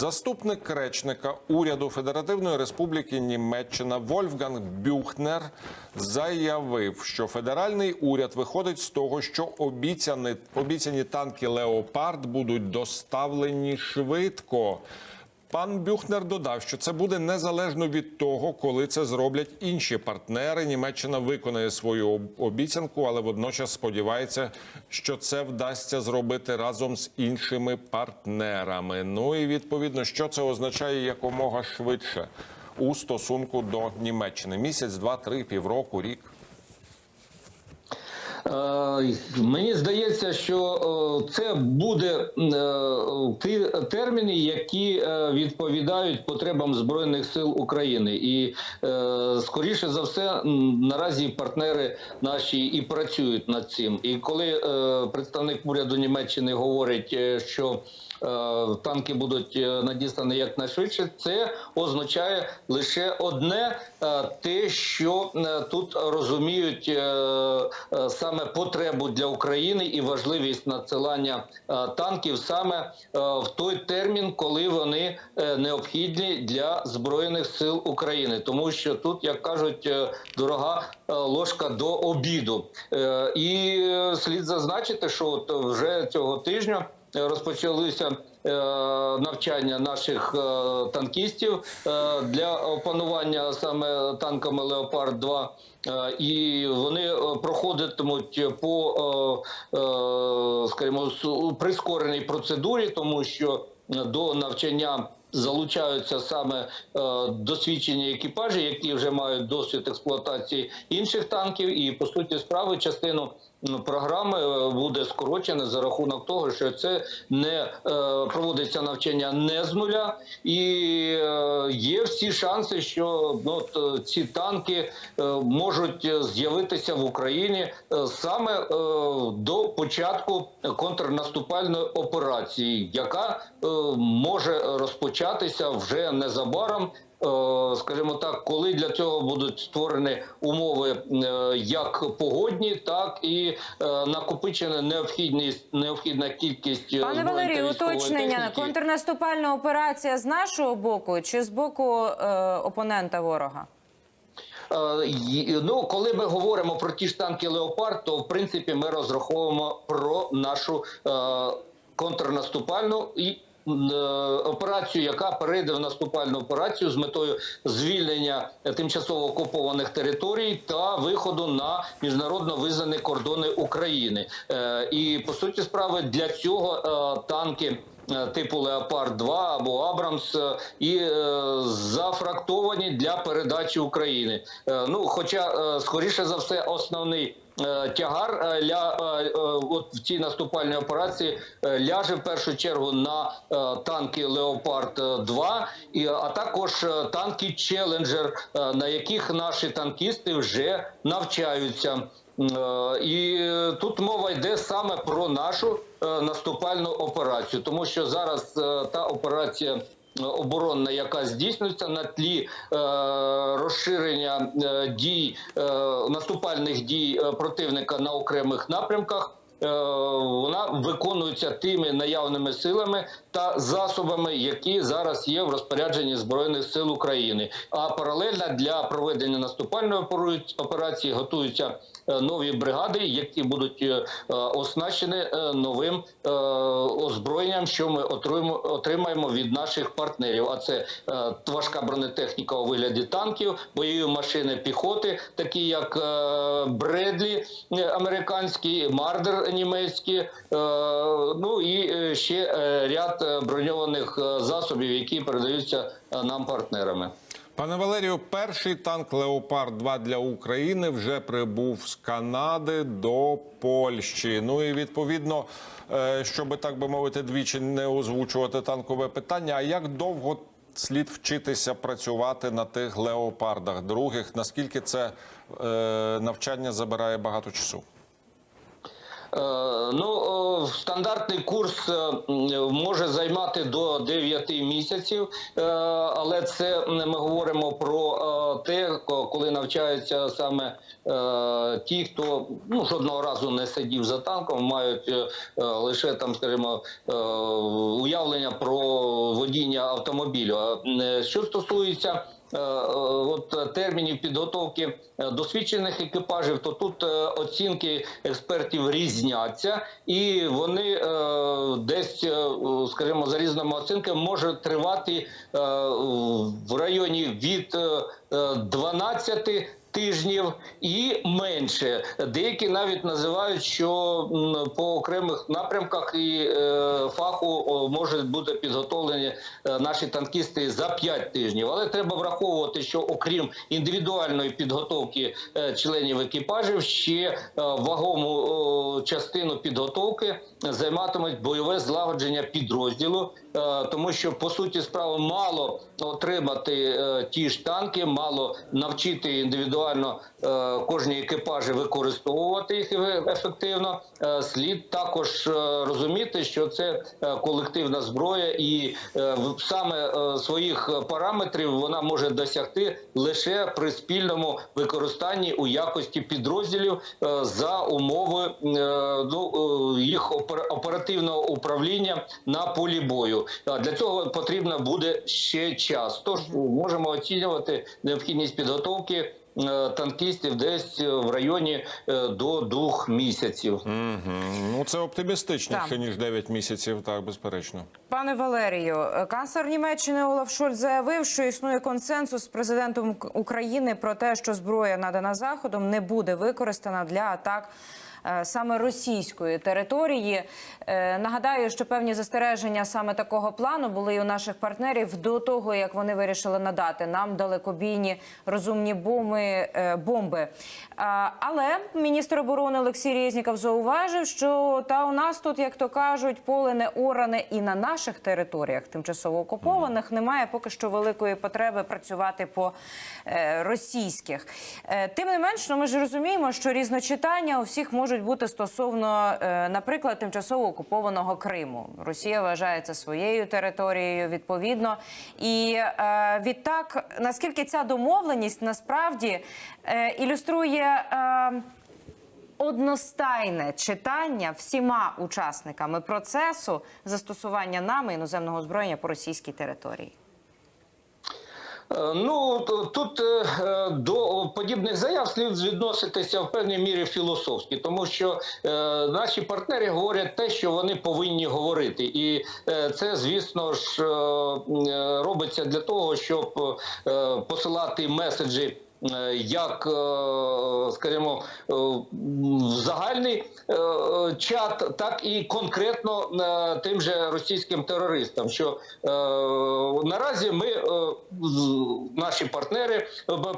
Заступник речника уряду Федеративної Республіки Німеччина Вольфганг Бюхнер заявив, що федеральний уряд виходить з того, що обіцяні, обіцяні танки Леопард будуть доставлені швидко. Пан Бюхнер додав, що це буде незалежно від того, коли це зроблять інші партнери. Німеччина виконає свою обіцянку, але водночас сподівається, що це вдасться зробити разом з іншими партнерами. Ну і відповідно, що це означає якомога швидше у стосунку до Німеччини: місяць, два, три, півроку, рік. Е, Мені здається, що е, це буде е, ті терміни, які відповідають потребам збройних сил України, і скоріше за все, наразі партнери наші і працюють над цим. І коли представник уряду Німеччини говорить, що танки будуть надіслані якнайшвидше, це означає лише одне те, що тут розуміють е, е, саме потребу для України і важливість надсилання е, танків саме е, в той термін, коли вони е, необхідні для збройних сил України, тому що тут, як кажуть, дорога ложка до обіду, і слід зазначити, що от вже цього тижня розпочалися навчання наших е, танкістів е, для опанування саме танками Леопард 2 Е, і вони е, проходитимуть по, е, е, скажімо, прискореній процедурі, тому що е, до навчання. Залучаються саме е, досвідчені екіпажі, які вже мають досвід експлуатації інших танків, і по суті справи частину програми е, буде скорочена за рахунок того, що це не е, проводиться навчання не з нуля, і е, є всі шанси, що ну, е, ці танки е, можуть з'явитися в Україні саме е, до початку контрнаступальної операції, яка е, може розпочатися вже незабаром. Е, Скажімо так, коли для цього будуть створені умови е, як погодні, так і е, накопичена необхідність необхідна кількість Пане Валерію, уточнення техніки. контрнаступальна операція з нашого боку чи з боку е, опонента ворога? Ну, коли ми говоримо про ті ж танки Леопард, то в принципі ми розраховуємо про нашу е, контрнаступальну і операцію, яка перейде в наступальну операцію з метою звільнення тимчасово окупованих територій та виходу на міжнародно визнані кордони України. Е, І по суті справи для цього е, танки е, типу Леопард 2 або Абрамс е, і е, зафрактовані для передачі України. Е, Ну, хоча, е, скоріше за все, основний. Е, Тягар е, ля е, от в цій наступальній операції ляже в першу чергу на танки Леопард 2 і а також танки Челенджер, на яких наші танкісти вже навчаються. І тут мова йде саме про нашу наступальну операцію, тому що зараз та операція. Оборонна, яка здійснюється на тлі е, розширення е, дій е, наступальних дій противника на окремих напрямках, вона виконується тими наявними силами та засобами, які зараз є в розпорядженні збройних сил України. А паралельно для проведення наступальної операції готуються е, нові бригади, які будуть е, е, оснащені е, новим е, озброєнням, що ми отримаємо, від наших партнерів. А це е, важка бронетехніка у вигляді танків, бойові машини піхоти, такі як е, Бредлі е, американські, Мардер німецькі, е, ну і е, ще е, ряд броньованих засобів, які передаються нам партнерами. Пане Валерію, перший танк Леопард 2 для України вже прибув з Канади до Польщі. Ну і відповідно, щоб так би мовити, двічі не озвучувати танкове питання. А як довго слід вчитися працювати на тих леопардах других? Наскільки це навчання забирає багато часу? Ну, стандартний курс е, може займати до 9 місяців, е, але це ми говоримо про е, те, ко- коли навчаються саме е, ті, хто ну, жодного разу не сидів за танком, мають е, е, лише там, скажімо, е, уявлення про водіння автомобілю. Е, Що стосується е, е, от термінів підготовки е, досвідчених екіпажів, то тут е, оцінки експертів різняться, і вони е, десь, е, скажімо, за різними оцінками може тривати е, в районі від е, е, 12 Тижнів і менше. Деякі навіть називають, що по окремих напрямках і е, фаху можуть бути підготовлені е, наші танкісти за 5 тижнів. Але треба враховувати, що окрім індивідуальної підготовки е, членів екіпажів, ще вагому частину підготовки займатимуть бойове злагодження підрозділу, тому що по суті справи мало отримати ті ж танки, мало навчити індивідуально е, кожні екіпажі використовувати їх ефе- ефективно. Е, Слід також е, розуміти, що це колективна зброя, і саме своїх параметрів вона може досягти лише при спільному використанні у якості підрозділів за умови ну, їх опер- оперативного управління на полі бою. А Для цього потрібно буде ще час. Тож можемо оцінювати необхідність підготовки танкістів десь е, в районі е, до двох місяців. Угу. Ну це оптимістичніше, ніж 9 місяців, так, безперечно. Пане Валерію, е, канцлер Німеччини Олаф Шольц заявив, що існує консенсус з президентом України про те, що зброя надана заходом не буде використана для атак. Е, Саме російської території Е, нагадаю, що певні застереження саме такого плану були і у наших партнерів до того, як вони вирішили надати нам далекобійні розумні бомби. е, бомби. Але міністр оборони Олексій Резніков зауважив, що та у нас тут, як то кажуть, поле не оране і на наших територіях, тимчасово окупованих, немає поки що великої потреби працювати по російських. Тим не менш, ну, ми ж розуміємо, що різночитання у всіх можуть бути стосовно, е, наприклад, тимчасово окупованого Криму. Росія вважає це своєю територією відповідно. І е, відтак, наскільки ця домовленість насправді е, ілюструє. Одностайне читання всіма учасниками процесу застосування нами іноземного озброєння по російській території. Е, Ну тут е, е, до подібних заяв слід відноситися в певній мірі філософськи, тому що наші партнери говорять те, що вони повинні говорити, і це, звісно ж, робиться для того, щоб посилати меседжі. Е, Як, е, скажімо, е, в загальний чат, так і конкретно тим же російським терористам. Що наразі ми, наші партнери,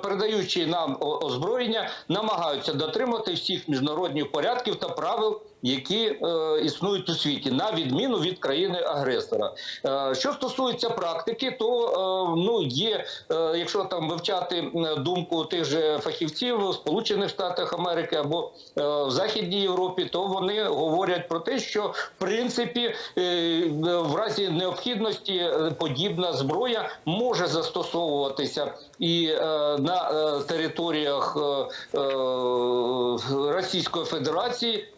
передаючи нам озброєння, намагаються дотримати всіх міжнародних порядків та правил. Які е, існують у світі на відміну від країни-агресора. Е, що стосується практики, то е, ну є, е, якщо там вивчати думку тих же фахівців в Сполучених Штатах Америки або е, в Західній Європі, то вони говорять про те, що в принципі е, в разі необхідності е, подібна зброя може застосовуватися і е, на е, територіях е, е, Російської Федерації,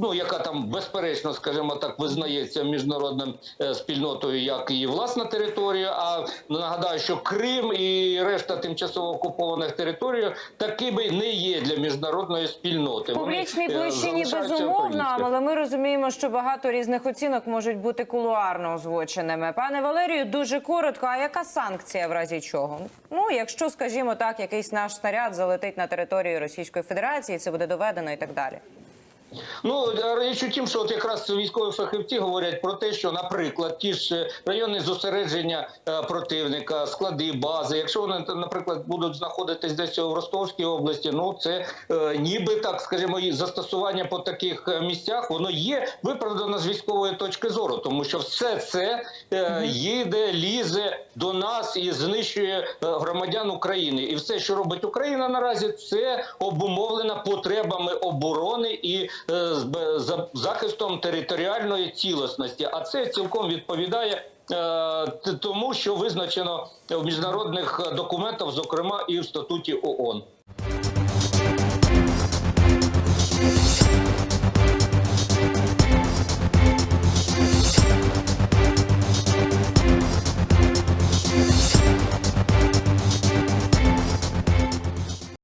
ну яка там безперечно, скажімо так, визнається міжнародним е, спільнотою як і власна територія. А нагадаю, що Крим і решта тимчасово окупованих територій такими не є для міжнародної спільноти. Публічній е, площині безумовно, але ми розуміємо, що багато різних оцінок можуть бути кулуарно озвученими. Пане Валерію, дуже коротко. А яка санкція в разі чого? Ну, якщо, скажімо так, якийсь наш снаряд залетить на територію Російської Федерації, це буде доведено і так далі. Ну річ у тім, що от якраз військові фахівці говорять про те, що, наприклад, ті ж райони зосередження е, противника, склади, бази, якщо вони наприклад будуть знаходитись десь у Ростовській області, ну це е, ніби так, скажімо, застосування по таких е, місцях, воно є виправдано з військової точки зору, тому що все це е, їде, лізе до нас і знищує е, громадян України, і все, що робить Україна наразі, це обумовлено потребами оборони і е, з захистом територіальної цілісності. А це цілком відповідає е, тому, що визначено в міжнародних документах, зокрема і в статуті ООН.